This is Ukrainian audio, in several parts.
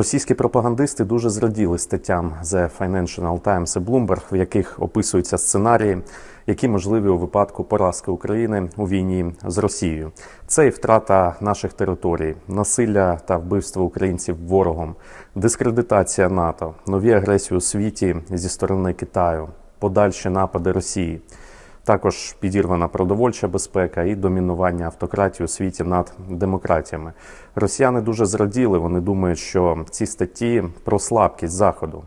Російські пропагандисти дуже зраділи статтям The Financial Times і Bloomberg, в яких описуються сценарії, які можливі у випадку поразки України у війні з Росією. Це і втрата наших територій, насилля та вбивство українців ворогом, дискредитація НАТО, нові агресії у світі зі сторони Китаю, подальші напади Росії. Також підірвана продовольча безпека і домінування автократії у світі над демократіями. Росіяни дуже зраділи. Вони думають, що ці статті про слабкість заходу.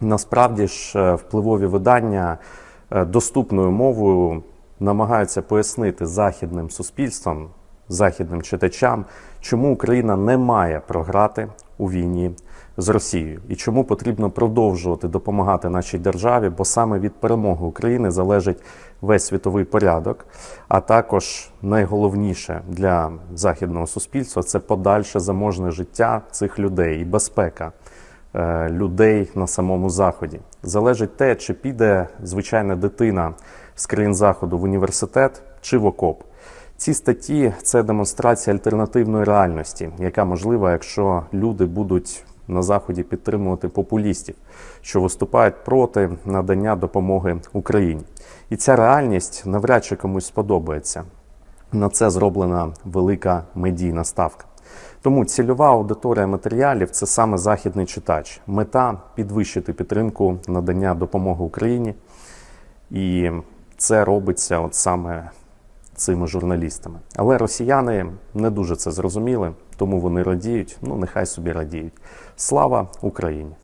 Насправді ж е, впливові видання е, доступною мовою намагаються пояснити західним суспільствам, західним читачам, чому Україна не має програти у війні з Росією і чому потрібно продовжувати допомагати нашій державі, бо саме від перемоги України залежить весь світовий порядок. А також найголовніше для західного суспільства це подальше заможне життя цих людей і безпека е, людей на самому заході. Залежить те, чи піде звичайна дитина з країн заходу в університет чи в окоп. Ці статті це демонстрація альтернативної реальності, яка можлива, якщо люди будуть на заході підтримувати популістів, що виступають проти надання допомоги Україні. І ця реальність навряд чи комусь сподобається. На це зроблена велика медійна ставка. Тому цільова аудиторія матеріалів це саме західний читач. Мета підвищити підтримку надання допомоги Україні. І це робиться от саме цими журналістами. Але росіяни не дуже це зрозуміли, тому вони радіють. Ну нехай собі радіють. Слава Україні!